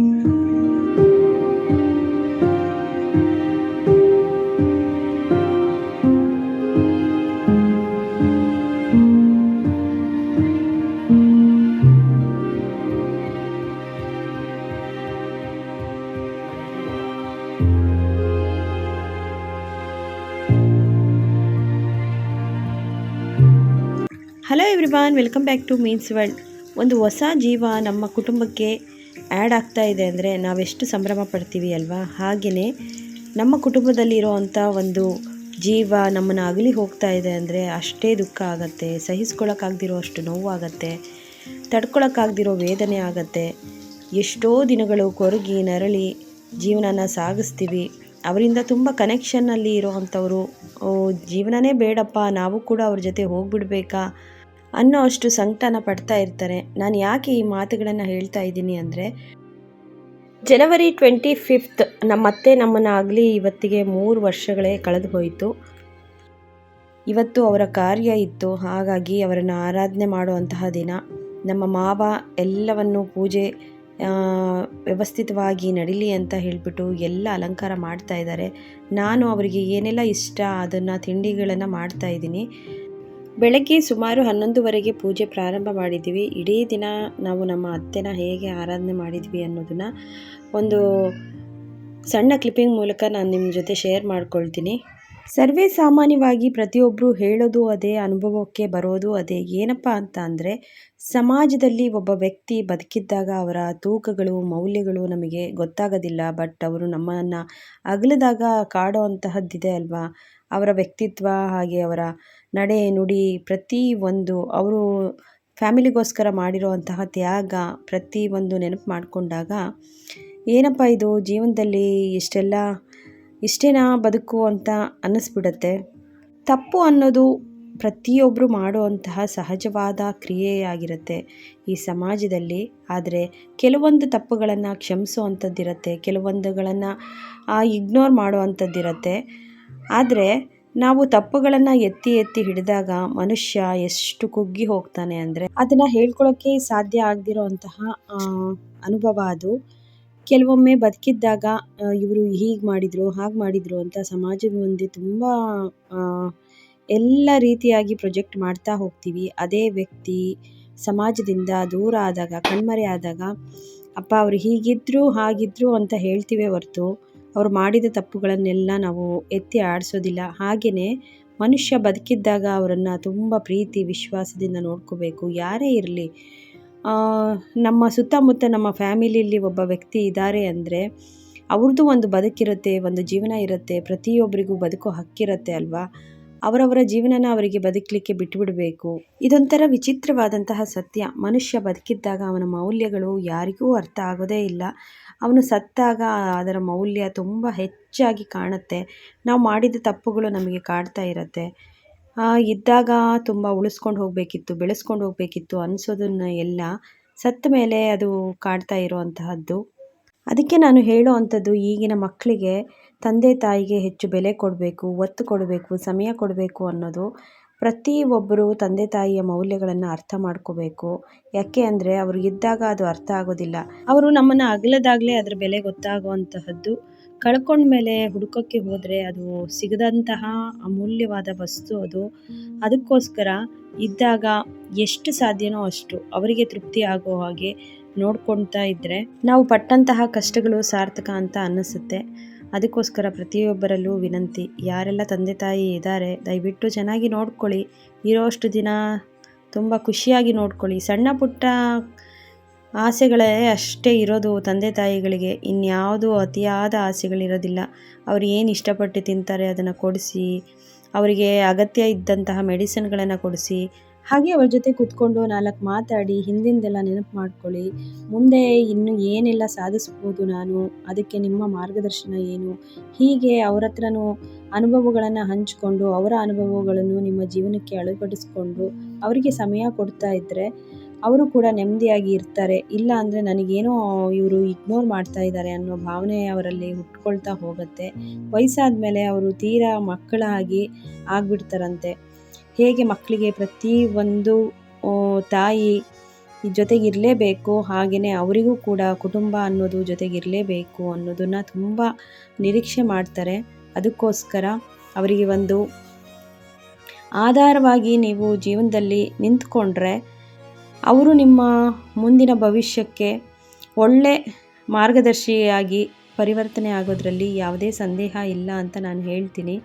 Hello everyone welcome back to means world ಒಂದು ಹೊಸ ಜೀವ ನಮ್ಮ ಕುಟುಂಬಕ್ಕೆ ಆ್ಯಡ್ ಆಗ್ತಾ ಇದೆ ಅಂದರೆ ನಾವೆಷ್ಟು ಸಂಭ್ರಮ ಪಡ್ತೀವಿ ಅಲ್ವಾ? ಹಾಗೆಯೇ ನಮ್ಮ ಕುಟುಂಬದಲ್ಲಿರೋ ಅಂಥ ಒಂದು ಜೀವ ನಮ್ಮನ್ನು ಅಗಲಿ ಹೋಗ್ತಾ ಇದೆ ಅಂದರೆ ಅಷ್ಟೇ ದುಃಖ ಆಗುತ್ತೆ ಸಹಿಸ್ಕೊಳ್ಳೋಕ್ಕಾಗ್ದಿರೋ ಅಷ್ಟು ನೋವು ಆಗುತ್ತೆ ತಡ್ಕೊಳಕ್ಕಾಗದಿರೋ ವೇದನೆ ಆಗುತ್ತೆ. ಎಷ್ಟೋ ದಿನಗಳು ಕೊರಗಿ, ನರಳಿ ಜೀವನನ ಸಾಗಿಸ್ತೀವಿ. ಅವರಿಂದ ತುಂಬ ಕನೆಕ್ಷನ್ನಲ್ಲಿ ಇರೋ ಅಂಥವರು ಜೀವನನೇ ಬೇಡಪ್ಪ, ನಾವು ಕೂಡ ಅವ್ರ ಜೊತೆ ಹೋಗ್ಬಿಡ್ಬೇಕಾ? ಅನ್ನೋ ಅಷ್ಟು ಸಂಕಟನ ಪಡ್ತಾ ಇರ್ತಾರೆ. ನಾನು ಯಾಕೆ ಈ ಮಾತುಗಳನ್ನು ಹೇಳ್ತಾ ಇದ್ದೀನಿ ಅಂದರೆ, ಜನವರಿ ಟ್ವೆಂಟಿ ಫಿಫ್ತ್ ನಮ್ಮ ಅತ್ತೆ ನಮ್ಮನ್ನಾಗಲಿ ಇವತ್ತಿಗೆ ಮೂರು ವರ್ಷಗಳೇ ಕಳೆದು ಹೋಯಿತು. ಇವತ್ತು ಅವರ ಕಾರ್ಯ ಇತ್ತು. ಹಾಗಾಗಿ ಅವರನ್ನು ಆರಾಧನೆ ಮಾಡುವಂತಹ ದಿನ. ನಮ್ಮ ಮಾವ ಎಲ್ಲವನ್ನು ಪೂಜೆ ವ್ಯವಸ್ಥಿತವಾಗಿ ನಡೀಲಿ ಅಂತ ಹೇಳಿಬಿಟ್ಟು ಎಲ್ಲ ಅಲಂಕಾರ ಮಾಡ್ತಾ ಇದ್ದಾರೆ. ನಾನು ಅವರಿಗೆ ಏನೆಲ್ಲ ಇಷ್ಟ ಅದನ್ನು ತಿಂಡಿಗಳನ್ನು ಮಾಡ್ತಾ ಇದ್ದೀನಿ. ಬೆಳಗ್ಗೆ ಸುಮಾರು ಹನ್ನೊಂದುವರೆಗೆ ಪೂಜೆ ಪ್ರಾರಂಭ ಮಾಡಿದ್ದೀವಿ. ಇಡೀ ದಿನ ನಾವು ನಮ್ಮ ಅತ್ತೆನ ಹೇಗೆ ಆರಾಧನೆ ಮಾಡಿದ್ವಿ ಅನ್ನೋದನ್ನು ಒಂದು ಸಣ್ಣ ಕ್ಲಿಪ್ಪಿಂಗ್ ಮೂಲಕ ನಾನು ನಿಮ್ಮ ಜೊತೆ ಶೇರ್ ಮಾಡ್ಕೊಳ್ತೀನಿ. ಸರ್ವೇ ಸಾಮಾನ್ಯವಾಗಿ ಪ್ರತಿಯೊಬ್ಬರು ಹೇಳೋದು ಅದೇ, ಅನುಭವಕ್ಕೆ ಬರೋದು ಅದೇ. ಏನಪ್ಪ ಅಂತ ಅಂದರೆ, ಸಮಾಜದಲ್ಲಿ ಒಬ್ಬ ವ್ಯಕ್ತಿ ಬದುಕಿದ್ದಾಗ ಅವರ ತೂಕಗಳು, ಮೌಲ್ಯಗಳು ನಮಗೆ ಗೊತ್ತಾಗೋದಿಲ್ಲ. ಬಟ್ ಅವರು ನಮ್ಮನ್ನು ಅಗಲಿದಾಗ ಕಾಡೋ ಅಂತಹದ್ದಿದೆ ಅಲ್ವಾ? ಅವರ ವ್ಯಕ್ತಿತ್ವ ಹಾಗೆ ಅವರ ನಡೆ ನುಡಿ ಪ್ರತಿ ಒಂದು ಅವರು ಫ್ಯಾಮಿಲಿಗೋಸ್ಕರ ಮಾಡಿರುವಂತಹ ತ್ಯಾಗ ಪ್ರತಿ ಒಂದು ನೆನಪು ಮಾಡಿಕೊಂಡಾಗ, ಏನಪ್ಪ ಇದು ಜೀವನದಲ್ಲಿ ಇಷ್ಟೆಲ್ಲ, ಇಷ್ಟೇನಾ ಬದುಕು ಅಂತ ಅನ್ನಿಸ್ಬಿಡತ್ತೆ. ತಪ್ಪು ಅನ್ನೋದು ಪ್ರತಿಯೊಬ್ಬರು ಮಾಡುವಂತಹ ಸಹಜವಾದ ಕ್ರಿಯೆಯಾಗಿರುತ್ತೆ ಈ ಸಮಾಜದಲ್ಲಿ. ಆದರೆ ಕೆಲವೊಂದು ತಪ್ಪುಗಳನ್ನು ಕ್ಷಮಿಸುವಂಥದ್ದಿರುತ್ತೆ, ಕೆಲವೊಂದುಗಳನ್ನು ಇಗ್ನೋರ್ ಮಾಡುವಂಥದ್ದಿರುತ್ತೆ. ಆದರೆ ನಾವು ತಪ್ಪುಗಳನ್ನು ಎತ್ತಿ ಎತ್ತಿ ಹಿಡಿದಾಗ ಮನುಷ್ಯ ಎಷ್ಟು ಕುಗ್ಗಿ ಹೋಗ್ತಾನೆ ಅಂದರೆ ಅದನ್ನು ಹೇಳ್ಕೊಳ್ಳೋಕ್ಕೆ ಸಾಧ್ಯ ಆಗದಿರೋಂತಹ ಅನುಭವ ಅದು. ಕೆಲವೊಮ್ಮೆ ಬದುಕಿದ್ದಾಗ ಇವರು ಹೀಗೆ ಮಾಡಿದರು, ಹಾಗೆ ಮಾಡಿದರು ಅಂತ ಸಮಾಜದ ಮುಂದೆ ತುಂಬ ಎಲ್ಲ ರೀತಿಯಾಗಿ ಪ್ರೊಜೆಕ್ಟ್ ಮಾಡ್ತಾ ಹೋಗ್ತೀವಿ. ಅದೇ ವ್ಯಕ್ತಿ ಸಮಾಜದಿಂದ ದೂರ ಆದಾಗ, ಕಣ್ಮರೆ ಆದಾಗ, ಅಪ್ಪ, ಅವರು ಹೀಗಿದ್ರು, ಹಾಗಿದ್ರು ಅಂತ ಹೇಳ್ತೀವಿ ಹೊರ್ತು ಅವ್ರು ಮಾಡಿದ ತಪ್ಪುಗಳನ್ನೆಲ್ಲ ನಾವು ಎತ್ತಿ ಆಡಿಸೋದಿಲ್ಲ. ಹಾಗೆಯೇ ಮನುಷ್ಯ ಬದುಕಿದ್ದಾಗ ಅವರನ್ನು ತುಂಬ ಪ್ರೀತಿ, ವಿಶ್ವಾಸದಿಂದ ನೋಡ್ಕೋಬೇಕು. ಯಾರೇ ಇರಲಿ. ನಮ್ಮ ಸುತ್ತಮುತ್ತ ನಮ್ಮ ಫ್ಯಾಮಿಲಿಯಲ್ಲಿ ಒಬ್ಬ ವ್ಯಕ್ತಿ ಇದ್ದಾರೆ ಅಂದರೆ ಅವ್ರದ್ದು ಒಂದು ಬದುಕಿರುತ್ತೆ, ಒಂದು ಜೀವನ ಇರುತ್ತೆ, ಪ್ರತಿಯೊಬ್ಬರಿಗೂ ಬದುಕೋ ಹಕ್ಕಿರುತ್ತೆ ಅಲ್ವಾ? ಅವರವರ ಜೀವನನ ಅವರಿಗೆ ಬದುಕಲಿಕ್ಕೆ ಬಿಟ್ಟುಬಿಡಬೇಕು. ಇದೊಂಥರ ವಿಚಿತ್ರವಾದಂತಹ ಸತ್ಯ. ಮನುಷ್ಯ ಬದುಕಿದ್ದಾಗ ಅವನ ಮೌಲ್ಯಗಳು ಯಾರಿಗೂ ಅರ್ಥ ಆಗೋದೇ ಇಲ್ಲ. ಅವನು ಸತ್ತಾಗ ಅದರ ಮೌಲ್ಯ ತುಂಬ ಹೆಚ್ಚಾಗಿ ಕಾಣುತ್ತೆ. ನಾವು ಮಾಡಿದ ತಪ್ಪುಗಳು ನಮಗೆ ಕಾಡ್ತಾ ಇರುತ್ತೆ. ಇದ್ದಾಗ ತುಂಬ ಉಳಿಸ್ಕೊಂಡು ಹೋಗಬೇಕಿತ್ತು, ಬೆಳೆಸ್ಕೊಂಡು ಹೋಗಬೇಕಿತ್ತು ಅನಿಸೋದನ್ನ ಎಲ್ಲ ಸತ್ತ ಮೇಲೆ ಅದು ಕಾಡ್ತಾ ಇರುವಂತಹದ್ದು. ಅದಕ್ಕೆ ನಾನು ಹೇಳೋ ಅಂಥದ್ದು ಈಗಿನ ಮಕ್ಕಳಿಗೆ ತಂದೆ ತಾಯಿಗೆ ಹೆಚ್ಚು ಬೆಲೆ ಕೊಡಬೇಕು, ಒತ್ತು ಕೊಡಬೇಕು, ಸಮಯ ಕೊಡಬೇಕು ಅನ್ನೋದು ಪ್ರತಿಯೊಬ್ಬರು ತಂದೆ ತಾಯಿಯ ಮೌಲ್ಯಗಳನ್ನು ಅರ್ಥ ಮಾಡ್ಕೋಬೇಕು. ಯಾಕೆ ಅಂದರೆ ಇದ್ದಾಗ ಅದು ಅರ್ಥ ಆಗೋದಿಲ್ಲ. ಅವರು ನಮ್ಮನ್ನು ಅಗಲದಾಗಲೇ ಅದರ ಬೆಲೆ ಗೊತ್ತಾಗುವಂತಹದ್ದು ಕಳ್ಕೊಂಡ್ಮೇಲೆ ಹುಡುಕೋಕ್ಕೆ ಹೋದರೆ ಅದು ಸಿಗದಂತಹ ಅಮೂಲ್ಯವಾದ ವಸ್ತು ಅದು. ಅದಕ್ಕೋಸ್ಕರ ಇದ್ದಾಗ ಎಷ್ಟು ಸಾಧ್ಯನೋ ಅಷ್ಟು ಅವರಿಗೆ ತೃಪ್ತಿ ಆಗೋ ಹಾಗೆ ನೋಡ್ಕೊಳ್ತಾ ಇದ್ದರೆ ನಾವು ಪಟ್ಟಂತಹ ಕಷ್ಟಗಳು ಸಾರ್ಥಕ ಅಂತ ಅನ್ನಿಸುತ್ತೆ. ಅದಕ್ಕೋಸ್ಕರ ಪ್ರತಿಯೊಬ್ಬರಲ್ಲೂ ವಿನಂತಿ. ಯಾರೆಲ್ಲ ತಂದೆ ತಾಯಿ ಇದ್ದಾರೆ, ದಯವಿಟ್ಟು ಚೆನ್ನಾಗಿ ನೋಡ್ಕೊಳ್ಳಿ. ಇರೋಷ್ಟು ದಿನ ತುಂಬ ಖುಷಿಯಾಗಿ ನೋಡ್ಕೊಳ್ಳಿ. ಸಣ್ಣ ಪುಟ್ಟ ಆಸೆಗಳೇ ಅಷ್ಟೇ ಇರೋದು ತಂದೆ ತಾಯಿಗಳಿಗೆ. ಇನ್ಯಾವುದು ಅತಿಯಾದ ಆಸೆಗಳಿರೋದಿಲ್ಲ. ಅವ್ರು ಏನು ಇಷ್ಟಪಟ್ಟು ತಿಂತಾರೆ ಅದನ್ನು ಕೊಡಿಸಿ, ಅವರಿಗೆ ಅಗತ್ಯ ಇದ್ದಂತಹ ಮೆಡಿಸಿನ್ಗಳನ್ನು ಕೊಡಿಸಿ ಹಾಗೆ ಅವ್ರ ಜೊತೆ ಕೂತ್ಕೊಂಡು ನಾಲ್ಕು ಮಾತಾಡಿ ಹಿಂದಿಂದೆಲ್ಲ ನೆನಪು ಮಾಡ್ಕೊಳ್ಳಿ. ಮುಂದೆ ಇನ್ನು ಏನೆಲ್ಲ ಸಾಧಿಸ್ಬೋದು ನಾನು? ಅದಕ್ಕೆ ನಿಮ್ಮ ಮಾರ್ಗದರ್ಶನ ಏನು? ಹೀಗೆ ಅವ್ರ ಹತ್ರನೂ ಅನುಭವಗಳನ್ನು ಹಂಚಿಕೊಂಡು ಅವರ ಅನುಭವಗಳನ್ನು ನಿಮ್ಮ ಜೀವನಕ್ಕೆ ಅಳವಡಿಸ್ಕೊಂಡು ಅವರಿಗೆ ಸಮಯ ಕೊಡ್ತಾ ಇದ್ದರೆ ಅವರು ಕೂಡ ನೆಮ್ಮದಿಯಾಗಿ ಇರ್ತಾರೆ. ಇಲ್ಲ ಅಂದರೆ ನನಗೇನೋ ಇವರು ಇಗ್ನೋರ್ ಮಾಡ್ತಾ ಇದ್ದಾರೆ ಅನ್ನೋ ಭಾವನೆ ಅವರಲ್ಲಿ ಹುಟ್ಕೊಳ್ತಾ ಹೋಗುತ್ತೆ. ವಯಸ್ಸಾದ ಮೇಲೆ ಅವರು ತೀರಾ ಮಕ್ಕಳಾಗಿ ಆಗ್ಬಿಡ್ತಾರಂತೆ. ಹೇಗೆ ಮಕ್ಕಳಿಗೆ ಪ್ರತಿ ಒಂದು ತಾಯಿ ಜೊತೆಗಿರಲೇಬೇಕು ಹಾಗೆಯೇ ಅವರಿಗೂ ಕೂಡ ಕುಟುಂಬ ಅನ್ನೋದು ಜೊತೆಗಿರಲೇಬೇಕು ಅನ್ನೋದನ್ನು ತುಂಬ ನಿರೀಕ್ಷೆ ಮಾಡ್ತಾರೆ. ಅದಕ್ಕೋಸ್ಕರ ಅವರಿಗೆ ಒಂದು ಆಧಾರವಾಗಿ ನೀವು ಜೀವನದಲ್ಲಿ ನಿಂತ್ಕೊಂಡ್ರೆ ಅವರು ನಿಮ್ಮ ಮುಂದಿನ ಭವಿಷ್ಯಕ್ಕೆ ಒಳ್ಳೆ ಮಾರ್ಗದರ್ಶಿಯಾಗಿ ಪರಿವರ್ತನೆ ಆಗೋದ್ರಲ್ಲಿ ಯಾವುದೇ ಸಂದೇಹ ಇಲ್ಲ ಅಂತ ನಾನು ಹೇಳ್ತೀನಿ.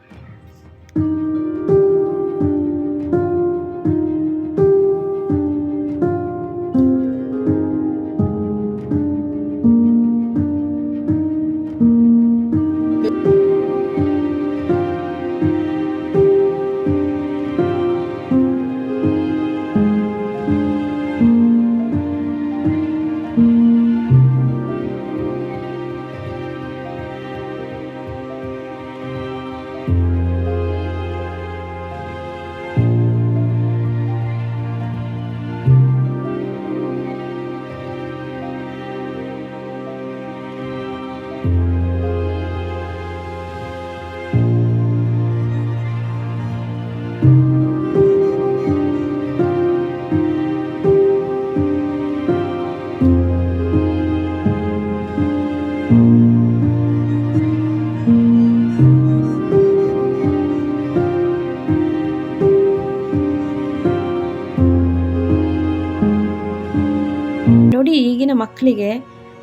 ಮಕ್ಕಳಿಗೆ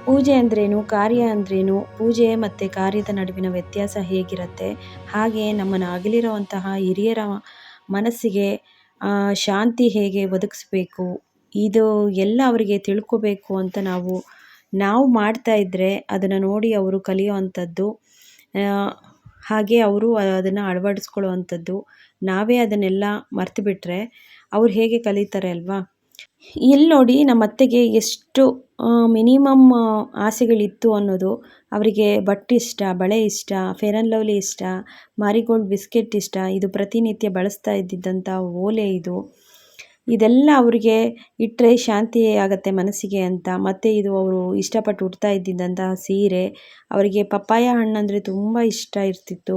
ಪೂಜೆ ಅಂದ್ರೇನು, ಕಾರ್ಯ ಅಂದ್ರೇನು, ಪೂಜೆ ಮತ್ತು ಕಾರ್ಯದ ನಡುವಿನ ವ್ಯತ್ಯಾಸ ಹೇಗಿರುತ್ತೆ, ಹಾಗೆ ನಮ್ಮನ್ನು ಅಗಲಿರುವಂತಹ ಹಿರಿಯರ ಮನಸ್ಸಿಗೆ ಶಾಂತಿ ಹೇಗೆ ಒದಗಿಸ್ಬೇಕು, ಇದು ಎಲ್ಲ ಅವರಿಗೆ ತಿಳ್ಕೋಬೇಕು ಅಂತ ನಾವು ನಾವು ಮಾಡ್ತಾ ಇದ್ದರೆ ಅದನ್ನು ನೋಡಿ ಅವರು ಕಲಿಯುವಂಥದ್ದು ಹಾಗೆ ಅವರು ಅದನ್ನು ಅಳವಡಿಸ್ಕೊಳ್ಳುವಂಥದ್ದು, ನಾವೇ ಅದನ್ನೆಲ್ಲ ಮರ್ತು ಬಿಟ್ಟರೆ ಅವ್ರು ಹೇಗೆ ಕಲಿತಾರೆ ಅಲ್ವಾ? ಇಲ್ಲಿ ನೋಡಿ ನಮ್ಮ ಅತ್ತೆಗೆ ಎಷ್ಟು ಮಿನಿಮಮ್ ಆಸೆಗಳಿತ್ತು ಅನ್ನೋದು. ಅವರಿಗೆ ಬಟ್ಟೆ ಇಷ್ಟ, ಬಳೆ ಇಷ್ಟ ಫೇರ್ ಆ್ಯಂಡ್ ಲವ್ಲಿ ಇಷ್ಟ, ಮಾರಿಗೋಲ್ಡ್ ಬಿಸ್ಕೆಟ್ ಇಷ್ಟ, ಇದು ಪ್ರತಿನಿತ್ಯ ಬಳಸ್ತಾ ಇದ್ದಿದ್ದಂಥ ಓಲೆ ಇದು. ಇದೆಲ್ಲ ಅವರಿಗೆ ಇಟ್ಟರೆ ಶಾಂತಿ ಆಗುತ್ತೆ ಮನಸ್ಸಿಗೆ ಅಂತ. ಮತ್ತು ಇದು ಅವರು ಇಷ್ಟಪಟ್ಟು ಉಡ್ತಾ ಇದ್ದಿದ್ದಂತಹ ಸೀರೆ, ಅವರಿಗೆ ಪಪ್ಪಾಯ ಹಣ್ಣಂದರೆ ತುಂಬ ಇಷ್ಟ ಇರ್ತಿತ್ತು.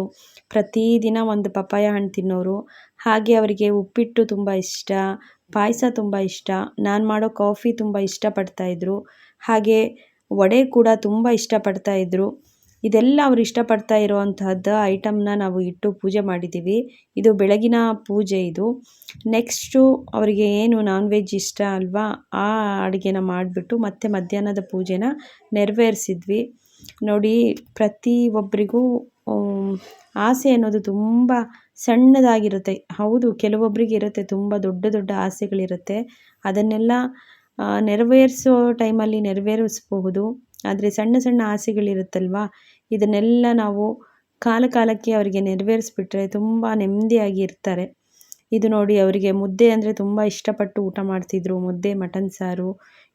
ಪ್ರತಿದಿನ ಒಂದು ಪಪ್ಪಾಯ ಹಣ್ಣು ತಿನ್ನೋರು. ಹಾಗೆ ಅವರಿಗೆ ಉಪ್ಪಿಟ್ಟು ತುಂಬ ಇಷ್ಟ, ಪಾಯಸ ತುಂಬ ಇಷ್ಟ, ನಾನು ಮಾಡೋ ಕಾಫಿ ತುಂಬ ಇಷ್ಟಪಡ್ತಾಯಿದ್ರು ಹಾಗೆ ವಡೆ ಕೂಡ ತುಂಬ ಇಷ್ಟಪಡ್ತಾಯಿದ್ರು ಇದೆಲ್ಲ ಅವರು ಇಷ್ಟಪಡ್ತಾ ಇರುವಂತಹದ್ದು ಐಟಮ್ನ ನಾವು ಇಟ್ಟು ಪೂಜೆ ಮಾಡಿದ್ದೀವಿ ಇದು ಬೆಳಗಿನ ಪೂಜೆ ಇದು. ನೆಕ್ಸ್ಟು ಅವರಿಗೆ ಏನು ನಾನ್ ವೆಜ್ ಇಷ್ಟ ಅಲ್ವಾ, ಆ ಅಡುಗೆನ ಮಾಡಿಬಿಟ್ಟು ಮತ್ತೆ ಮಧ್ಯಾಹ್ನದ ಪೂಜೆನ ನೆರವೇರಿಸಿದ್ವಿ. ನೋಡಿ, ಪ್ರತಿ ಒಬ್ಬರಿಗೂ ಆಸೆ ಅನ್ನೋದು ತುಂಬ ಸಣ್ಣದಾಗಿರುತ್ತೆ. ಹೌದು ಕೆಲವೊಬ್ಬರಿಗೆ ಇರುತ್ತೆ, ತುಂಬ ದೊಡ್ಡ ದೊಡ್ಡ ಆಸೆಗಳಿರುತ್ತೆ. ಅದನ್ನೆಲ್ಲ ನೆರವೇರಿಸೋ ಟೈಮಲ್ಲಿ ನೆರವೇರಿಸಬಹುದು. ಆದರೆ ಸಣ್ಣ ಸಣ್ಣ ಆಸೆಗಳಿರುತ್ತಲ್ವಾ? ಇದನ್ನೆಲ್ಲ ನಾವು ಕಾಲ ಕಾಲಕ್ಕೆ ಅವರಿಗೆ ನೆರವೇರಿಸ್ಬಿಟ್ರೆ ತುಂಬ ನೆಮ್ಮದಿಯಾಗಿ ಇರ್ತಾರೆ. ಇದು ನೋಡಿ ಅವರಿಗೆ ಮುದ್ದೆ ಅಂದರೆ ತುಂಬ ಇಷ್ಟಪಟ್ಟು ಊಟ ಮಾಡ್ತಿದ್ರು. ಮುದ್ದೆ, ಮಟನ್ ಸಾರು,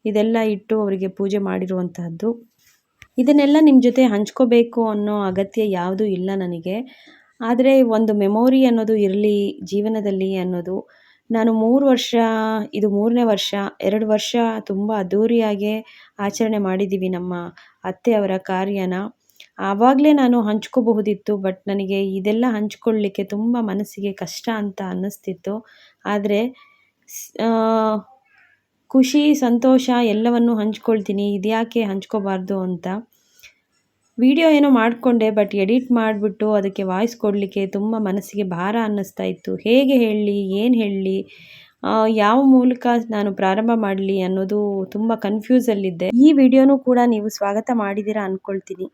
ಇದೆಲ್ಲ ಇಟ್ಟು ಅವರಿಗೆ ಪೂಜೆ ಮಾಡಿರುವಂತಹದ್ದು. ಇದನ್ನೆಲ್ಲ ನಿಮ್ಮ ಜೊತೆ ಹಂಚ್ಕೋಬೇಕು ಅನ್ನೋ ಅಗತ್ಯ ಯಾವುದೂ ಇಲ್ಲ ನನಗೆ. ಆದರೆ ಒಂದು ಮೆಮೊರಿ ಅನ್ನೋದು ಇರಲಿ, ಜೀವನದಲ್ಲಿ ಅನ್ನೋದು. ನಾನು ಮೂರು ವರ್ಷ, ಇದು ಮೂರನೇ ವರ್ಷ, ಎರಡು ವರ್ಷ ತುಂಬ ಅದ್ಧೂರಿಯಾಗೇ ಆಚರಣೆ ಮಾಡಿದ್ದೀವಿ ನಮ್ಮ ಅತ್ತೆಯವರ ಕಾರ್ಯನ. ಆವಾಗಲೇ ನಾನು ಹಂಚ್ಕೋಬಹುದಿತ್ತು, ಬಟ್ ನನಗೆ ಇದೆಲ್ಲ ಹಂಚ್ಕೊಳ್ಳಿಕ್ಕೆ ತುಂಬ ಮನಸ್ಸಿಗೆ ಕಷ್ಟ ಅಂತ ಅನ್ನಿಸ್ತಿತ್ತು. ಆದರೆ ಖುಷಿ, ಸಂತೋಷ ಎಲ್ಲವನ್ನು ಹಂಚ್ಕೊಳ್ತೀನಿ. ಇದ್ಯಾಕೆ ಹಂಚ್ಕೋಬಾರ್ದು ಅಂತ. ವಿಡಿಯೋ ಏನೋ ಮಾಡಿಕೊಂಡೆ, ಬಟ್ ಎಡಿಟ್ ಮಾಡಿಬಿಟ್ಟು ಅದಕ್ಕೆ ವಾಯ್ಸ್ ಕೊಡಲಿಕ್ಕೆ ತುಂಬ ಮನಸ್ಸಿಗೆ ಭಾರ ಅನ್ನಿಸ್ತಾ ಇತ್ತು. ಹೇಗೆ ಹೇಳಲಿ, ಏನು ಹೇಳಲಿ ಯಾವ ಮೂಲಕ ನಾನು ಪ್ರಾರಂಭ ಮಾಡಲಿ ಅನ್ನೋದು ತುಂಬ ಕನ್ಫ್ಯೂಸಲ್ಲಿದ್ದೆ ಈ ವಿಡಿಯೋನೂ ಕೂಡ ನೀವು ಸ್ವಾಗತ ಮಾಡಿದ್ದೀರಾ ಅಂದ್ಕೊಳ್ತೀನಿ